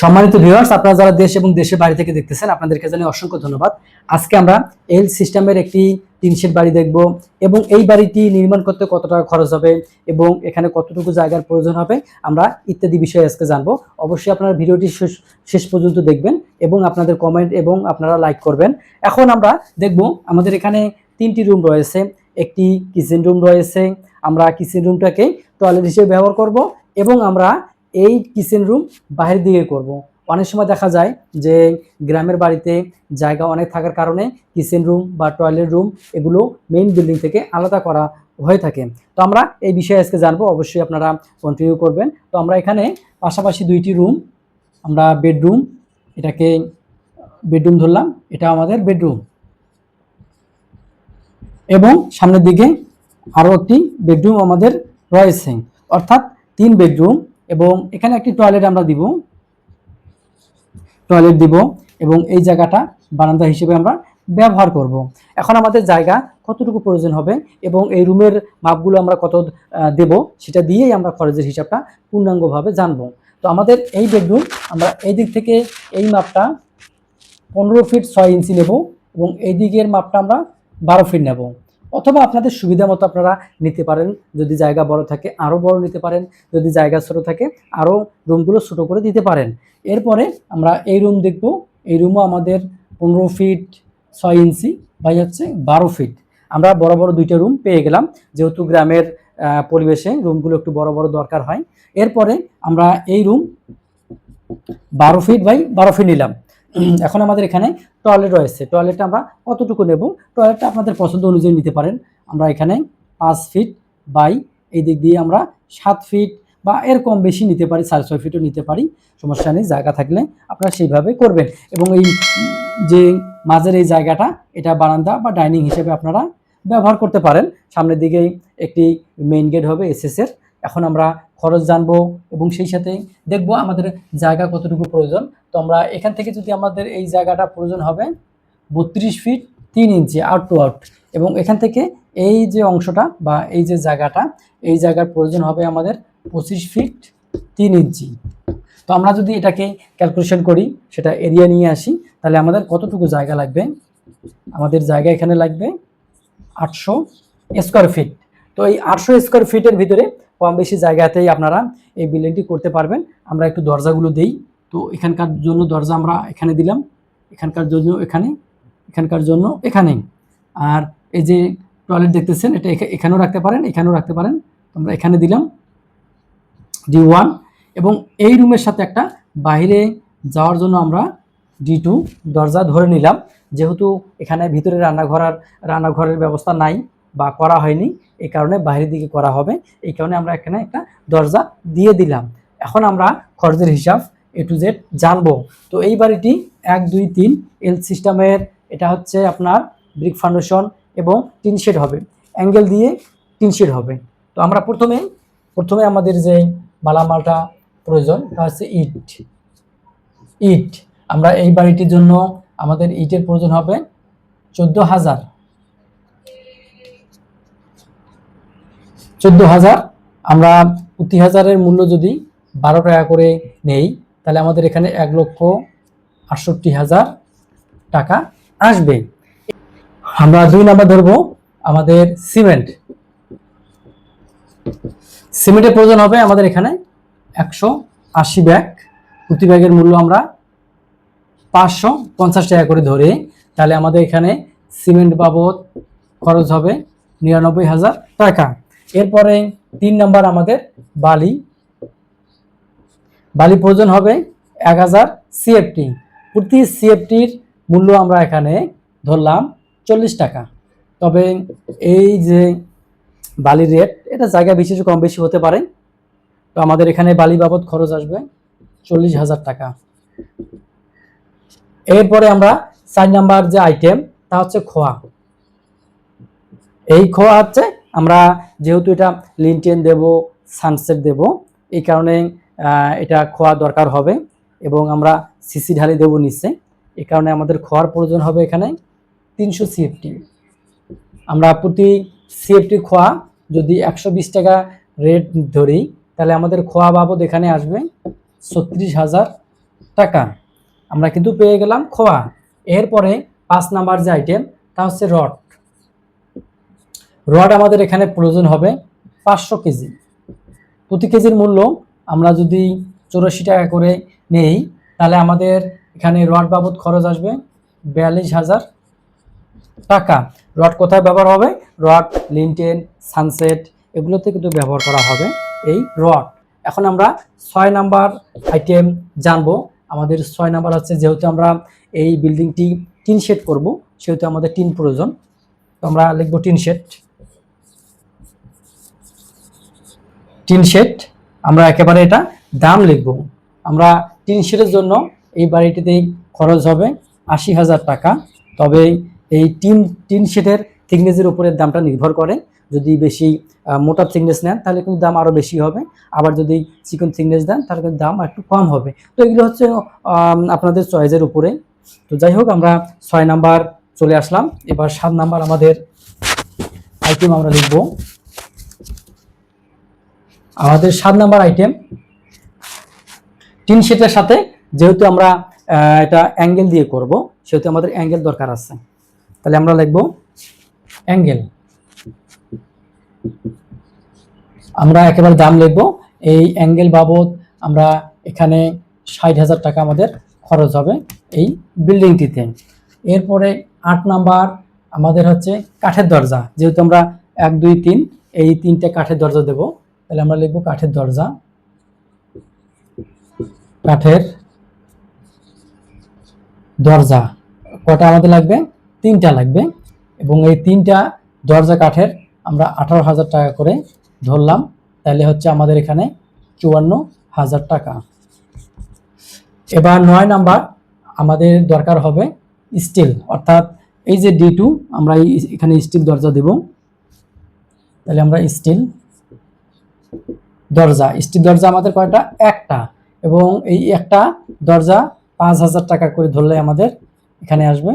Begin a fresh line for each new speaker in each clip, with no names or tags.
সম্মানিত ভিউয়ার্স আপনারা যারা দেশ এবং দেশের বাড়ি থেকে দেখতেছেন, আপনাদেরকে জানাই অসংখ্য ধন্যবাদ। আজকে আমরা এল সিস্টেমের একটি তিন শেড বাড়ি দেখব এবং এই বাড়িটি নির্মাণ করতে কত টাকা খরচ হবে এবং এখানে কতটুকু জায়গার প্রয়োজন হবে, আমরা ইত্যাদি বিষয়ে আজকে জানব। অবশ্যই আপনারা ভিডিওটি শেষ শেষ পর্যন্ত দেখবেন এবং আপনাদের কমেন্ট এবং আপনারা লাইক করবেন। এখন আমরা দেখব আমাদের এখানে তিনটি রুম রয়েছে, একটি কিচেন রুম রয়েছে। আমরা কিচেন রুমটাকে টয়লেট হিসেবে ব্যবহার করব এবং আমরা এই কিচেন রুম বাহির দিকে করব। অনেক সময় দেখা যায় যে গ্রামের বাড়িতে জায়গা অনেক থাকার কারণে কিচেন রুম বা টয়লেট রুম এগুলো মেইন বিল্ডিং থেকে আলাদা করা হয়ে থাকে। তো আমরা এই বিষয়ে আজকে জানব, অবশ্যই আপনারা কন্টিনিউ করবেন। তো আমরা এখানে পাশাপাশি দুইটি রুম আমরা বেডরুম এটাকে বেডরুম ধরলাম, এটা আমাদের বেডরুম এবং সামনের দিকে আরও একটি বেডরুম আমাদের রয়েছে। অর্থাৎ তিন বেডরুম এবং এখানে একটি টয়লেট আমরা দিব। টয়লেট দিব এবং এই জায়গাটা বারান্দা হিসেবে আমরা ব্যবহার করব। এখন আমাদের জায়গা কতটুকু প্রয়োজন হবে এবং এই রুমের মাপগুলো আমরা কত দেব সেটা দিয়েই আমরা খরচের হিসাবটা পূর্ণাঙ্গভাবে জানব। তো আমাদের এই বেডরুম আমরা এই দিক থেকে এই মাপটা পনেরো ফিট ছয় ইঞ্চি নেব এবং এই দিকের মাপটা আমরা বারো ফিট নেব। অথবা আপনাদের সুবিধা মতো আপনারা নিতে পারেন। যদি জায়গা বড় থাকে আরও বড় নিতে পারেন। যদি জায়গা ছোট থাকে আরও রুমগুলো ছোট করে দিতে পারেন। এরপরে আমরা এই রুম দেখব। এই রুমও আমাদের পনেরো ফিট ছয় ইঞ্চি, বাই হচ্ছে বারো ফিট। আমরা বড় বড় দুইটা রুম পেয়ে গেলাম। যেহেতু গ্রামের পরিবেশে রুমগুলো একটু বড় বড় দরকার হয়। এরপরে আমরা এই রুম বারো ফিট বাই বারো ফিট নিলাম। এখন আমাদের এখানে টয়লেট রয়েছে। টয়লেটটা আমরা কতটুকু নেব? টয়লেটটা আপনাদের পছন্দ অনুযায়ী নিতে পারেন। আমরা এখানে পাঁচ ফিট বাই এই দিক দিয়ে আমরা সাত ফিট বা এর কম বেশি নিতে পারি, সাড়ে ছয় ফিটও নিতে পারি। সমস্যা নেই, জায়গা থাকলে আপনারা সেইভাবে করবেন। এবং এই যে মাঝের এই জায়গাটা, এটা বারান্দা বা ডাইনিং হিসেবে আপনারা ব্যবহার করতে পারেন। সামনের দিকে একটি মেইন গেট হবে এসএসের এখন আমরা খরচ জানব এবং সেই সাথে দেখব আমাদের জায়গা কতটুকু প্রয়োজন। তো আমরা এখান থেকে যদি আমাদের এই জায়গাটা প্রয়োজন হবে, বত্রিশ ফিট তিন ইঞ্চি আউট টু আউট এবং এখান থেকে এই যে অংশটা বা এই যে জায়গাটা, এই জায়গার প্রয়োজন হবে আমাদের পঁচিশ ফিট তিন ইঞ্চি। তো আমরা যদি এটাকে ক্যালকুলেশন করি, সেটা এরিয়া নিয়ে আসি, তাহলে আমাদের কতটুকু জায়গা লাগবে? আমাদের জায়গা এখানে লাগবে আটশো স্কোয়ার ফিট তো এই আটশো স্কোয়ার ফিটের ভিতরে কম বেশি জায়গাতেই আপনারা এই বিল্ডিংটি করতে পারবেন। আমরা একটু দরজাগুলো দেই। তো এখানকার জন্য দরজা আমরা এখানে দিলাম। এখানকার জন্য এখানে, এখানকার জন্য এখানে আর এই যে টয়লেট দেখতেছেন, এটা এখানেও রাখতে পারেন, এখানেও রাখতে পারেন। আমরা এখানে দিলাম ডি ওয়ান এবং এই রুমের সাথে একটা বাইরে যাওয়ার জন্য আমরা ডি টু দরজা ধরে নিলাম। যেহেতু এখানে ভিতরে রান্নাঘর আর রান্নাঘরের ব্যবস্থা নাই বা করা হয়নি এই কারণে বাইরের দিকে করা হবে। এই কারণে আমরা এখানে একটা দরজা দিয়ে দিলাম। এখন আমরা খরচের হিসাব এ টু জেড জানব। তো এই বাড়িটি এক, দুই, তিন এল সিস্টেমের, এটা হচ্ছে আপনার ব্রিক ফাউন্ডেশন এবং টিন শেড হবে। অ্যাঙ্গেল দিয়ে টিন শেড হবে। তো আমরা প্রথমে প্রথমে আমাদের যে মালামালটা প্রয়োজন, তা হচ্ছে ইট। ইট, আমরা এই বাড়িটির জন্য আমাদের ইটের প্রয়োজন হবে চোদ্দ হাজার। চোদ্দ হাজার। আমরা প্রতি হাজারের মূল্য যদি বারো টাকা করে নেই, তাহলে আমাদের এখানে এক লক্ষ আটষট্টি হাজার টাকা আসবে। আমরা দুই নাম্বার ধরবো আমাদের সিমেন্ট। সিমেন্টের প্রয়োজন হবে আমাদের এখানে একশো আশি ব্যাগ। প্রতি ব্যাগের মূল্য আমরা পাঁচশো পঞ্চাশ টাকা করে ধরে, তাহলে আমাদের এখানে সিমেন্ট বাবদ খরচ হবে নিরানব্বই হাজার টাকা। এরপরে তিন নাম্বার আমাদের বালি। বালি প্রয়োজন হবে এক হাজার সিএফটি প্রতি সিএফটির মূল্য আমরা এখানে ধরলাম চল্লিশ টাকা। তবে এই যে বালির রেট এটা জায়গা বিশেষ কম বেশি হতে পারে। তো আমাদের এখানে বালি বাবদ খরচ আসবে চল্লিশ হাজার টাকা। এরপরে আমরা চার নাম্বার যে আইটেম তা হচ্ছে খোয়া। এই খোয়া হচ্ছে আমরা যেহেতু এটা লিনটেন দেব সানসেট দেব, এই কারণে এটা খোয়া দরকার হবে এবং আমরা সিসি ঢালি দেবো নিচে। এই কারণে আমাদের খোয়ার প্রয়োজন হবে এখানে তিনশো সিএফটি আমরা প্রতি সিএফটি খোয়া যদি একশো বিশ টাকা রেট ধরি, তাহলে আমাদের খোয়া বাবদ এখানে আসবে ছত্রিশ হাজার টাকা। আমরা কিন্তু পেয়ে গেলাম খোয়া। এরপরে পাঁচ নাম্বার যে আইটেম তা হচ্ছে রড রড আমাদের এখানে প্রয়োজন হবে পাঁচশো কেজি। প্রতি কেজির মূল্য আমরা যদি চৌরাশি টাকা করে নেই, তাহলে আমাদের এখানে রড বাবদ খরচ আসবে বিয়াল্লিশ হাজার টাকা। রড কোথায় ব্যবহার হবে? রড, লিনটেন, সানসেট, এগুলোতে কিন্তু ব্যবহার করা হবে এই রড। এখন আমরা ছয় নাম্বার আইটেম জানব। আমাদের ছয় নাম্বার হচ্ছে যেহেতু আমরা এই বিল্ডিংটি টিন শেড করব, সেহেতু আমাদের টিন প্রয়োজন। তো আমরা লিখব টিন শেড। Tin shed. আমরা একেবারে এটা দাম লিখব। আমরা টিন শেডের জন্য এই বাড়িটিতেই খরচ হবে আশি হাজার টাকা। তবে এই টিন টিন শেডের থিকনেসের উপরে দামটা নির্ভর করে। যদি বেশি মোটা থিকনেস নেন, তাহলে কিন্তু দাম আরও বেশি হবে। আবার যদি চিকন থিকনেস দেন, তাহলে কিন্তু দাম একটু কম হবে। তো এগুলো হচ্ছে আপনাদের চয়েসের উপরে। তো যাই হোক, আমরা ছয় নাম্বার চলে আসলাম। এবার সাত নাম্বার আমাদের আইটেম আমরা লিখব। আমাদের সাত নাম্বার আইটেম টিন শেটের সাথে যেহেতু আমরা এটা অ্যাঙ্গেল দিয়ে করব, সেহেতু আমাদের অ্যাঙ্গেল দরকার আছে। তাহলে আমরা লিখব অ্যাঙ্গেল আমরা একেবারে দাম লিখব, এই অ্যাঙ্গেল বাবদ আমরা এখানে ষাট হাজার টাকা আমাদের খরচ হবে এই বিল্ডিংটিতে এরপরে আট নাম্বার আমাদের হচ্ছে কাঠের দরজা, যেহেতু আমরা এক, দুই, তিন, এই তিনটে কাঠের দরজা দেব। তাহলে আমরা লিখব কাঠের দরজা। কাঠের দরজা। কটা আমাদের লাগবে? তিনটা লাগবে। এবং এই তিনটা দরজা কাঠের আমরা আঠারো হাজার টাকা করে ধরলাম। তাহলে হচ্ছে আমাদের এখানে চুয়ান্ন হাজার টাকা। এবার নয় নাম্বার আমাদের দরকার হবে স্টিল। অর্থাৎ এই যে ডি টু, আমরা এখানে স্টিল দরজা দেব। তাহলে আমরা স্টিল দরজা স্টিল দরজা আমাদের কয়টা? একটা। এবং এই একটা দরজা পাঁচ হাজার টাকা করে ধরলে আমাদের এখানে আসবে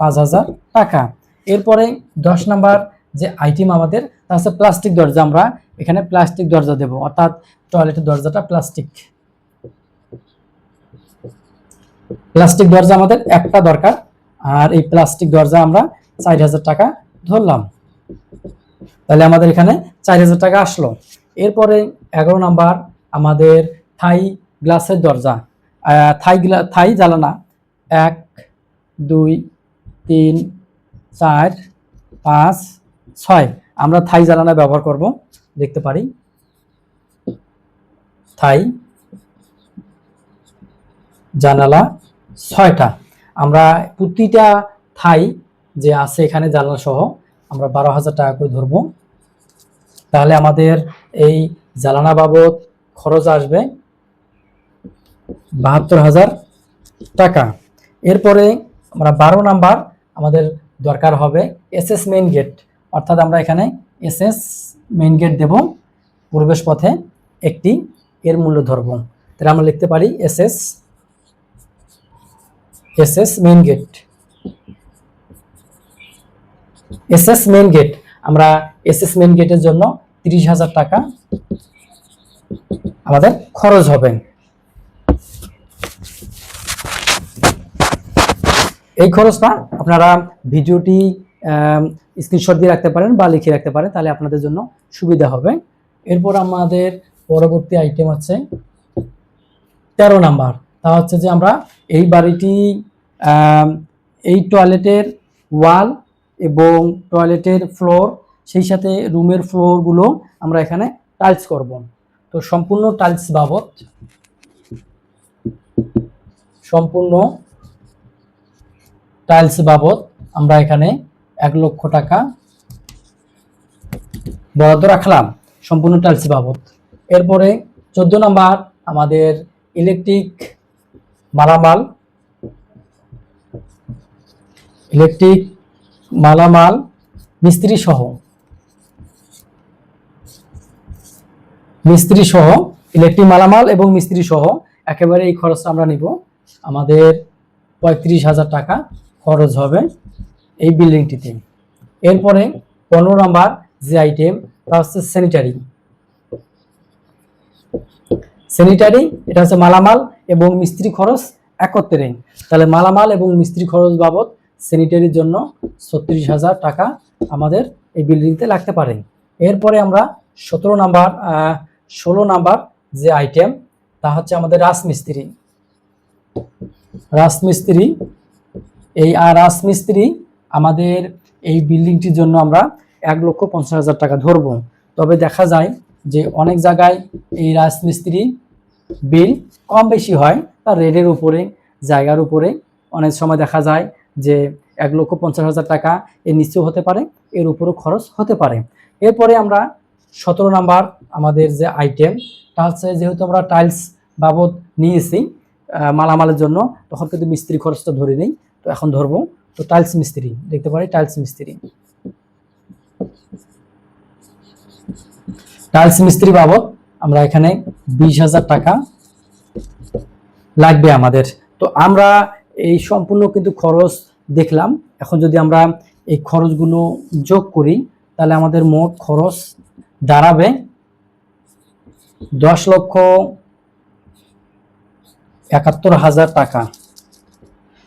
পাঁচ হাজার টাকা। এরপরে দশ নাম্বার যে আইটেম আমাদের, তা হচ্ছে প্লাস্টিক দরজা। আমরা এখানে প্লাস্টিক দরজা দেব, অর্থাৎ টয়লেটের দরজাটা প্লাস্টিক প্লাস্টিক দরজা আমাদের একটা দরকার, আর এই প্লাস্টিক দরজা আমরা চার হাজার টাকা ধরলাম। তাহলে আমাদের এখানে চার হাজার টাকা আসলো। এরপরে এগারো নাম্বার আমাদের থাই গ্লাসের দরজা। থাই গ্লা, থাই জ্বালানা। এক, দুই, তিন, চার, পাঁচ, ছয়। আমরা থাই জ্বালানা ব্যবহার করব, দেখতে পারি। থাই জানালা ছয়টা। আমরা প্রতিটা থাই যে আছে এখানে জানালা সহ আমরা বারো হাজার টাকা করে ধরবো। তাহলে আমাদের এই জ্বালানা বাবদ খরচ আসবে বাহাত্তর হাজার টাকা। এরপরে আমরা বারো নাম্বার আমাদের দরকার হবে এসএস মেইন গেট অর্থাৎ আমরা এখানে এসএস মেইন গেট দেব। প্রবেশ পথে একটি এর মূল্য ধরব। তাহলে আমরা লিখতে পারি SS SS main gate SS main gate আমরা এসএস মেইন গেটের জন্য তিরিশ হাজার টাকা আমাদের খরচ হবে। এই খরচটা আপনারা ভিডিওটি স্ক্রিনশট দিয়ে রাখতে পারেন বা লিখে রাখতে পারেন, তাহলে আপনাদের জন্য সুবিধা হবে। এরপর আমাদের পরবর্তী আইটেম আছে তেরো নাম্বার। তা হচ্ছে যে আমরা এই বাড়িটি এই টয়লেটের ওয়াল এবং টয়লেটের ফ্লোর সেই সাথে রুমের ফ্লোরগুলো আমরা এখানে টাইলস করব। তো সম্পূর্ণ টাইলস বাবদ, সম্পূর্ণ টাইলস বাবদ আমরা এখানে এক লক্ষ টাকা বরাদ্দ রাখলাম সম্পূর্ণ টাইলস বাবদ। এরপরে চোদ্দ নাম্বার আমাদের ইলেকট্রিক মালামাল ইলেকট্রিক মালামাল মিস্ত্রি সহ মিস্ত্রি সহ ইলেকট্রিক মালামাল এবং মিস্ত্রি সহ একেবারে এই খরচটা আমরা নিব। আমাদের পঁয়ত্রিশ হাজার টাকা খরচ হবে এই বিল্ডিংটিতে। এরপরে পনেরো নাম্বার যে আইটেম তা হচ্ছে স্যানিটারি স্যানিটারি এটা হচ্ছে মালামাল এবং মিস্ত্রি খরচ একত্রে। তাহলে মালামাল এবং মিস্ত্রি খরচ বাবদ স্যানিটারির জন্য ছত্রিশ হাজার টাকা আমাদের এই বিল্ডিংতে লাগতে পারে। এরপরে আমরা সতেরো নাম্বার ষোলো নাম্বার যে আইটেম তা হচ্ছে আমাদের রাজমিস্ত্রি। রাজমিস্ত্রি, এই রাজমিস্ত্রি আমাদের এই বিল্ডিংটির জন্য আমরা এক লক্ষ পঞ্চাশ হাজার টাকা ধরবো। তবে দেখা যায় যে অনেক জায়গায় এই রাজমিস্ত্রি বিল কম বেশি হয় তার রেটের উপরে, জায়গার উপরে। অনেক সময় দেখা যায় যে এক লক্ষ পঞ্চাশ হাজার টাকা এর নিচেও হতে পারে, এর উপরও খরচ হতে পারে। এরপরে আমরা সতেরো নাম্বার আমাদের যে আইটেম তা হচ্ছে যেহেতু আমরা টাইলস বাবদ নিয়েছি মালামালের জন্য, তখন কিন্তু মিস্ত্রি খরচটা ধরে নেই, তো এখন ধরবো। তো টাইলস মিস্ত্রি, দেখতে পারি টাইলস মিস্ত্রি। টাইলস মিস্ত্রি বাবদ আমরা এখানে বিশ হাজার টাকা লাগবে আমাদের। তো আমরা এই সম্পূর্ণ কিন্তু খরচ দেখলাম। এখন যদি আমরা এই খরচগুলো যোগ করি, তাহলে আমাদের মোট খরচ দাঁড়াবে। দশ লক্ষ একাত্তর হাজার টাকা।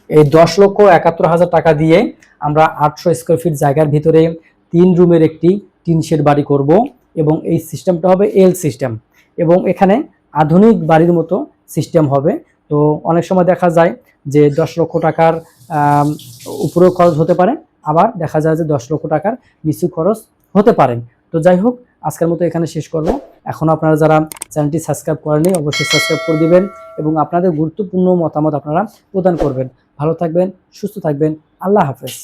এই দশ লক্ষ একাত্তর হাজার টাকা দিয়ে আমরা আটশো স্কোয়ার ফিট জায়গার ভিতরে তিন রুমের একটি টিন শেড বাড়ি করব এবং এই সিস্টেমটা হবে এল সিস্টেম এবং এখানে আধুনিক বাড়ির মতো সিস্টেম হবে। তো অনেক সময় দেখা যায় যে দশ লক্ষ টাকার উপরেও খরচ হতে পারে, আবার দেখা যায় যে দশ লক্ষ টাকার নিচু খরচ হতে পারে। তো যাই হোক আজকের মতো এখানে শেষ করব। এখন আপনারা যারা চ্যানেলটি সাবস্ক্রাইব করেননি, অবশ্যই সাবস্ক্রাইব করে দিবেন এবং আপনাদের গুরুত্বপূর্ণ মতামত আপনারা প্রদান করবেন। ভালো থাকবেন, সুস্থ থাকবেন, আল্লাহ হাফেজ।